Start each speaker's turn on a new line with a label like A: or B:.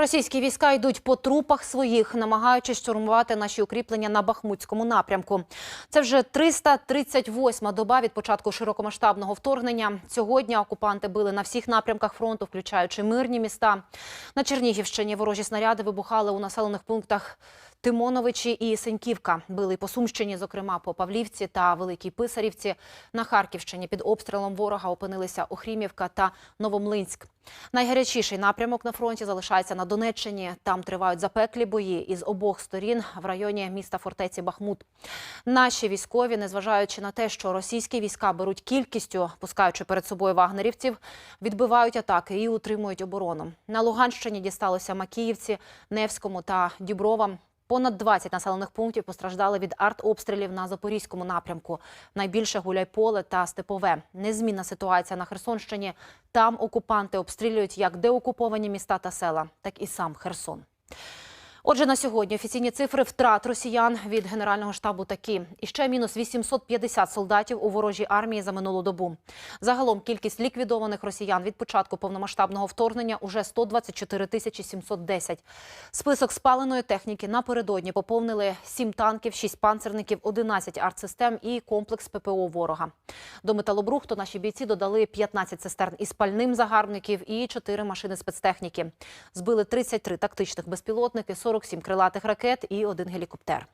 A: Російські війська йдуть по трупах своїх, намагаючись штурмувати наші укріплення на Бахмутському напрямку. Це вже 338-ма доба від початку широкомасштабного вторгнення. Сьогодні окупанти били на всіх напрямках фронту, включаючи мирні міста. На Чернігівщині ворожі снаряди вибухали у населених пунктах Тимоновичі і Сеньківка. Били по Сумщині, зокрема по Павлівці та Великій Писарівці. На Харківщині під обстрілом ворога опинилися Охрімівка та Новомлинськ. Найгарячіший напрямок на фронті залишається на Донеччині. Там тривають запеклі бої із обох сторін в районі міста фортеці Бахмут. Наші військові, незважаючи на те, що російські війська беруть кількістю, пускаючи перед собою вагнерівців, відбивають атаки і утримують оборону. На Луганщині дісталося Макіївці, Невському та Діброва. Понад 20 населених пунктів постраждали від артобстрілів на Запорізькому напрямку. Найбільше Гуляйполе та Степове. Незмінна ситуація на Херсонщині. Там окупанти обстрілюють як деокуповані міста та села, так і сам Херсон. Отже, на сьогодні офіційні цифри втрат росіян від Генерального штабу такі. І ще мінус 850 солдатів у ворожій армії за минулу добу. Загалом кількість ліквідованих росіян від початку повномасштабного вторгнення уже 124 тисячі 710. Список спаленої техніки напередодні поповнили 7 танків, 6 панцерників, 11 артсистем і комплекс ППО ворога. До металобрухту наші бійці додали 15 цистерн із пальним загарбників і 4 машини спецтехніки. Збили 33 тактичних безпілотники, 47 крилатих ракет і один гелікоптер.